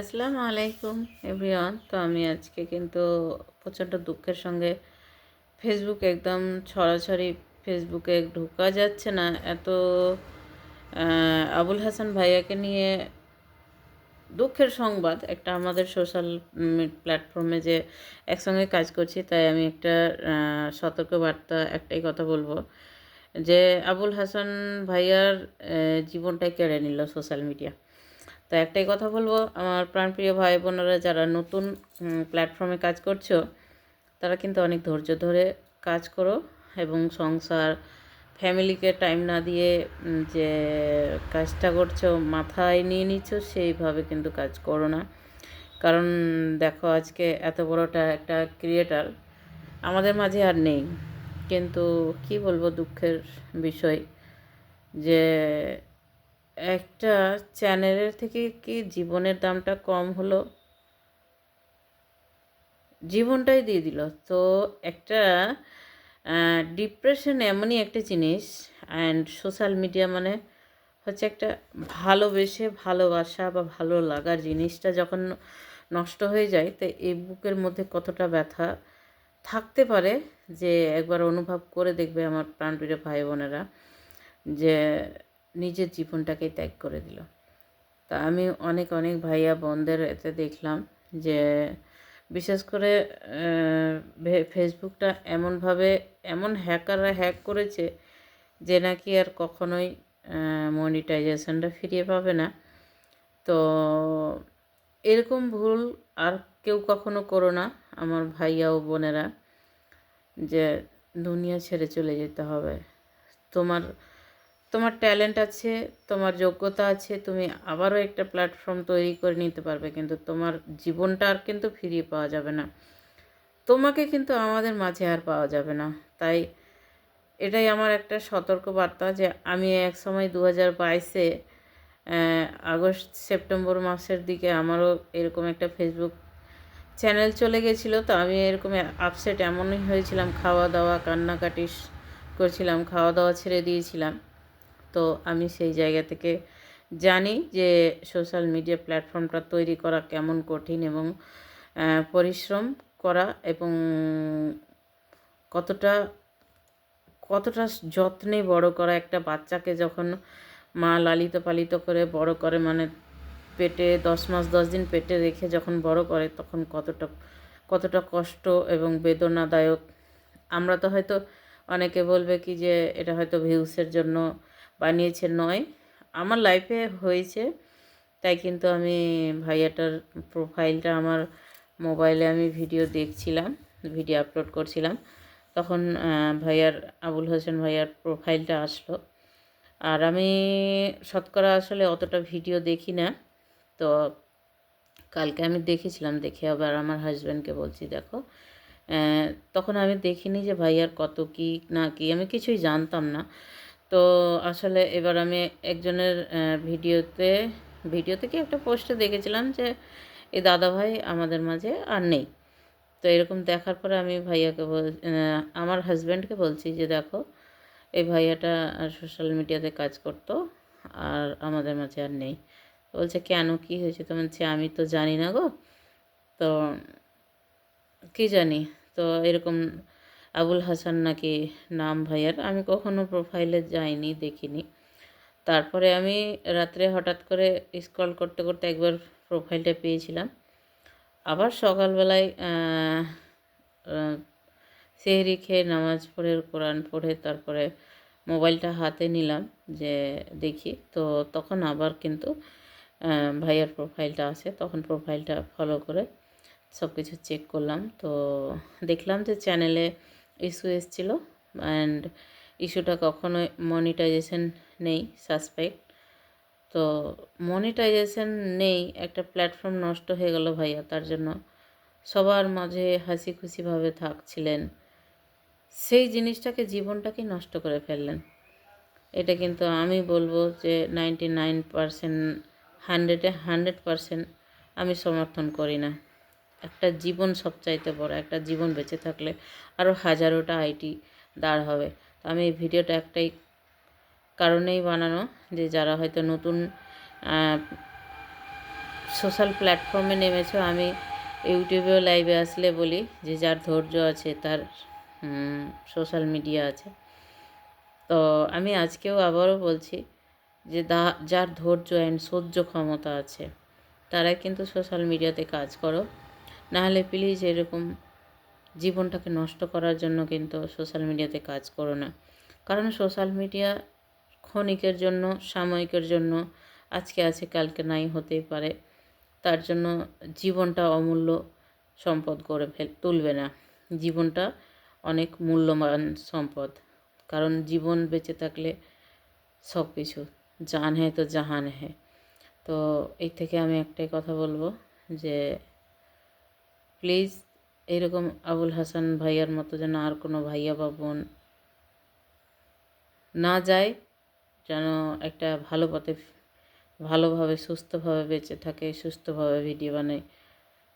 আসসালামু আলাইকুম, এভরিওয়ান। তো আমি আজকে কিন্তু প্রচণ্ড দুঃখের সঙ্গে ফেসবুক একদম ছড়াছড়ি ফেসবুকে ঢোকা যাচ্ছে না। এত আবুল হাসান ভাইয়াকে নিয়ে দুঃখের সংবাদ, একটা আমাদের সোশ্যাল প্ল্যাটফর্মে যে একসঙ্গে কাজ করছি, তাই আমি একটা সতর্ক বার্তা, একটাই কথা বলব। যে আবুল হাসান ভাইয়ার জীবনটাই কেড়ে নিল সোশ্যাল মিডিয়া তো একটাই কথা বলব, আমার প্রাণপ্রিয় ভাই বোনেরা যারা নতুন প্ল্যাটফর্মে কাজ করছ, তারা কিন্তু অনেক ধৈর্য ধরে কাজ করো এবং সংসার ফ্যামিলিকে টাইম না দিয়ে যে কাজটা করছ, মাথায় নিয়ে নিচ্ছ, সেইভাবে কিন্তু কাজ করো না। কারণ দেখো, আজকে এত বড়টা একটা ক্রিয়েটার আমাদের মাঝে আর নেই। কিন্তু কি বলব, দুঃখের বিষয় যে একটা চ্যানেলের থেকে কি জীবনের দামটা কম হলো? জীবনটাই দিয়ে দিল। তো একটা ডিপ্রেশন এমনই একটা জিনিস অ্যান্ড সোশ্যাল মিডিয়া মানে হচ্ছে একটা ভালোবেসে ভালোবাসা বা ভালো লাগার জিনিসটা যখন নষ্ট হয়ে যায়, তো এই বুকের মধ্যে কতটা ব্যথা থাকতে পারে যে একবার অনুভব করে দেখবে আমার প্রাণপ্রিয় ভাই বোনেরা যে নিজের জীবনটাকেই ত্যাগ করে দিল। তা আমি অনেক অনেক ভাইয়া বোনদের এতে দেখলাম যে, বিশেষ করে ফেসবুকটা এমনভাবে, এমন হ্যাকাররা হ্যাক করেছে যে নাকি আর কখনোই মনিটাইজেশনটা ফিরিয়ে পাবে না। তো এরকম ভুল আর কেউ কখনো করো না, আমার ভাইয়া ও বোনেরা, যে দুনিয়া ছেড়ে চলে যেতে হবে। তোমার তোমার ট্যালেন্ট আছে, তোমার যোগ্যতা আছে, তুমি আবারও একটা প্ল্যাটফর্ম তৈরি করে নিতে পারবে, কিন্তু তোমার জীবনটা আর কিন্তু ফিরিয়ে পাওয়া যাবে না। তোমাকে কিন্তু আমাদের মাঝে আর পাওয়া যাবে না। তাই এটাই আমার একটা সতর্ক বার্তা যে আমি এক সময় দু হাজার বাইশে আগস্ট, সেপ্টেম্বর মাসের দিকে আমারও এরকম একটা ফেসবুক চ্যানেল চলে গেছিল। তো আমি এরকম আপসেট এমনই হয়েছিলাম খাওয়া দাওয়া কান্নাকাটি করছিলাম খাওয়া দাওয়া ছেড়ে দিয়েছিলাম। তো আমি সেই জায়গা থেকে জানি যে সোশ্যাল মিডিয়া প্ল্যাটফর্মটা তৈরি করা কেমন কঠিন এবং পরিশ্রম করা এবং কতটা কতটা যত্নে বড় করা একটা বাচ্চাকে যখন মা লালিত পালিত করে বড় করে মানে পেটে দশ মাস, দশ দিন পেটে রেখে যখন বড় করে, তখন কতটা কতটা কষ্ট এবং বেদনাদায়ক। আমরা তো হয়তো অনেকে বলবে কি যে এটা হয়তো ভিউসের জন্য বানিয়েছে নয়। আমার লাইফে হয়েছে, তাই কিন্তু আমি ভাইয়াটার প্রোফাইলটা আমার মোবাইলে আমি ভিডিও দেখছিলাম ভিডিও আপলোড করছিলাম। তখন ভাইয়ার, আবুল হোসেন ভাইয়ার প্রোফাইলটা আসলো। আর আমি শতকরা আসলে অতটা ভিডিও দেখি না। তো কালকে আমি দেখেছিলাম, দেখে আবার আমার হাজব্যান্ডকে বলছি, দেখো তখন আমি দেখিনি যে ভাইয়ার কত কি না কি, আমি কিছুই জানতাম না। তো আসলে এবার আমি একজনের ভিডিওতে ভিডিওতে কি একটা পোস্টে দেখেছিলাম যে এই দাদা ভাই আমাদের মাঝে আর নেই। তো এরকম দেখার পরে আমি ভাইয়াকে বল আমার হাজব্যান্ডকে বলছি যে, দেখো, এই ভাইয়াটা সোশ্যাল মিডিয়াতে কাজ করতো আর আমাদের মাঝে আর নেই। বলছে, কেন? কি হয়েছে? তো বলছি, আমি তো জানি না গো। তো, কি জানি? তো এরকম আবুল হাসান নাকি নাম ভাইয়ার? আমি কখনো প্রোফাইলে যাইনি, দেখিনি। তারপরে আমি রাত্রে হঠাৎ করে স্ক্রল করতে করতে একবার প্রোফাইলটা পেয়েছিলাম। আবার সকালবেলায় সেহরি খেয়ে নামাজ পড়ে, কোরআন পড়ে, তারপরে মোবাইলটা হাতে নিলাম যে দেখি। তো তখন আবার কিন্তু ভাইয়ার প্রোফাইলটা আছে। তখন প্রোফাইলটা ফলো করে সব কিছু চেক করলাম। তো দেখলাম যে চ্যানেলে ইস্যু এসেছিল অ্যান্ড ইস্যুটা কখনোই মনিটাইজেশন নেই সাসপেক্ট তো মনিটাইজেশন নেই, একটা প্ল্যাটফর্ম নষ্ট হয়ে গেল ভাইয়া, তার জন্য সবার মাঝে হাসি খুশিভাবে থাকছিলেন। সেই জিনিসটাকে জীবনটাকে নষ্ট করে ফেললেন। এটা কিন্তু আমি বলব যে নাইনটি নাইন পারসেন্ট হান্ড্রেডে হান্ড্রেড পারসেন্ট আমি সমর্থন করি না। একটা জীবন সবচাইতে বড়, একটা জীবন বেঁচে থাকলে আরও হাজারোটা আইটি দাঁড় হবে। তো আমি এই ভিডিওটা একটাই কারণেই বানানো যে যারা হয়তো নতুন সোশ্যাল প্ল্যাটফর্মে নেমেছো, আমি ইউটিউবেও লাইভে আসলে বলি যে যার ধৈর্য আছে, তার সোশ্যাল মিডিয়া আছে। তো আমি আজকেও আবারও বলছি যে যার ধৈর্য অ্যান্ড সহ্য ক্ষমতা আছে, তারাই কিন্তু সোশ্যাল মিডিয়াতে কাজ করো। নাহলে প্লিজ এরকম জীবনটাকে নষ্ট করার জন্য কিন্তু সোশ্যাল মিডিয়াতে কাজ করো না। কারণ সোশ্যাল মিডিয়া ক্ষণিকের জন্য, সাময়িকের জন্য, আজকে আছে, কালকে নাই হতেই পারে। তার জন্য জীবনটা অমূল্য সম্পদ করে ফেল তুলবে না। জীবনটা অনেক মূল্যবান সম্পদ। কারণ জীবন বেঁচে থাকলে সব কিছু, জান হ্যাঁ তো জাহান হ্যাঁ তো এই থেকে আমি একটাই কথা বলব যে প্লিজ এরকম আবুল হাসান ভাইয়ার মতো যেন আর কোনো ভাইয়া বা বোন না যায়, যেন একটা ভালো পথে ভালোভাবে, সুস্থভাবে বেঁচে থাকে, সুস্থভাবে ভিডিও বানায়।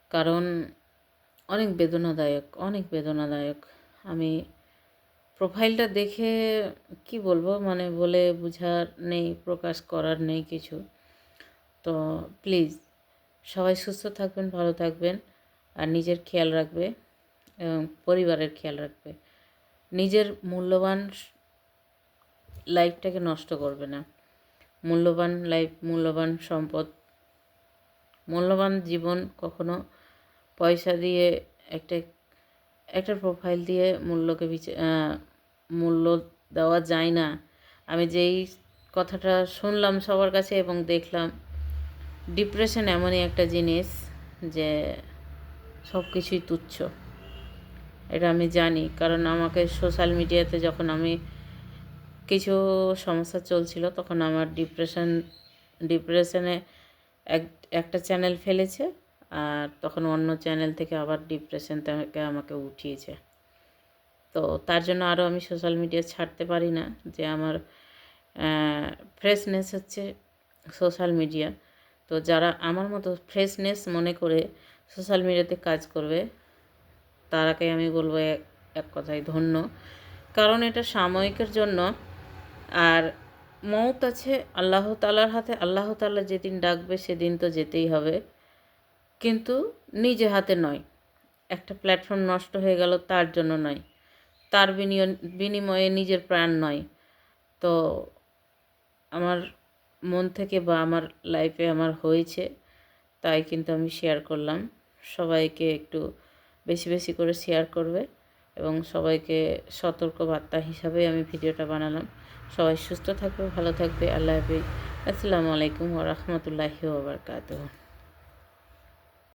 কারণ অনেক বেদনাদায়ক অনেক বেদনাদায়ক। আমি প্রোফাইলটা দেখে কি বলব মানে বলে বোঝার নেই, প্রকাশ করার নেই কিছু। তো প্লিজ সবাই সুস্থ থাকবেন, ভালো থাকবেন। আর নিজের খেয়াল রাখবে পরিবারের খেয়াল রাখবে। নিজের মূল্যবান লাইফটাকে নষ্ট করবে না। মূল্যবান লাইফ মূল্যবান সম্পদ, মূল্যবান জীবন কখনো পয়সা দিয়ে একটা একটা প্রোফাইল দিয়ে মূল্যকে মূল্য দেওয়া যায় না। আমি যেই কথাটা শুনলাম সবার কাছে এবং দেখলাম ডিপ্রেশন এমনই একটা জিনিস যে সব কিছুই তুচ্ছ। এটা আমি জানি, কারণ আমাকে সোশ্যাল মিডিয়াতে যখন আমি কিছু সমস্যা চলছিল, তখন আমার ডিপ্রেশন ডিপ্রেশনে এক, একটা চ্যানেল ফেলেছে, আর তখন অন্য চ্যানেল থেকে আবার ডিপ্রেশন থেকে আমাকে উঠিয়েছে। তো তার জন্য আরও আমি সোশ্যাল মিডিয়া ছাড়তে পারি না, যে আমার ফ্রেশনেস হচ্ছে সোশ্যাল মিডিয়া তো যারা আমার মতো ফ্রেশনেস মনে করে সোশ্যাল মিডিয়াতে কাজ করবে তারাকে আমি বলব এক কথায় ধন্য। কারণ এটা সাময়িকের জন্য। আর মৌত আছে, আল্লাহ তালার হাতে, আল্লাহ তালা যেদিন ডাকবে সেদিন তো যেতেই হবে। কিন্তু নিজে হাতে নয়, একটা প্ল্যাটফর্ম নষ্ট হয়ে গেল তার জন্য নয়। তার বিনিময়ে নিজের প্রাণ নয়। তো আমার মন থেকে বা আমার লাইফে আমার হয়েছে, তাই কিন্তু আমি শেয়ার করলাম। সবাইকে একটু বেশি বেশি করে শেয়ার করবে এবং সবাইকে সতর্ক বার্তা হিসাবে আমি ভিডিওটা বানালাম। সবাই সুস্থ থাকবে, ভালো থাকবে। আল্লাহ হাফিজ। আসসালামু আলাইকুম ওরহমতুল্লাহি ওবরকাতহ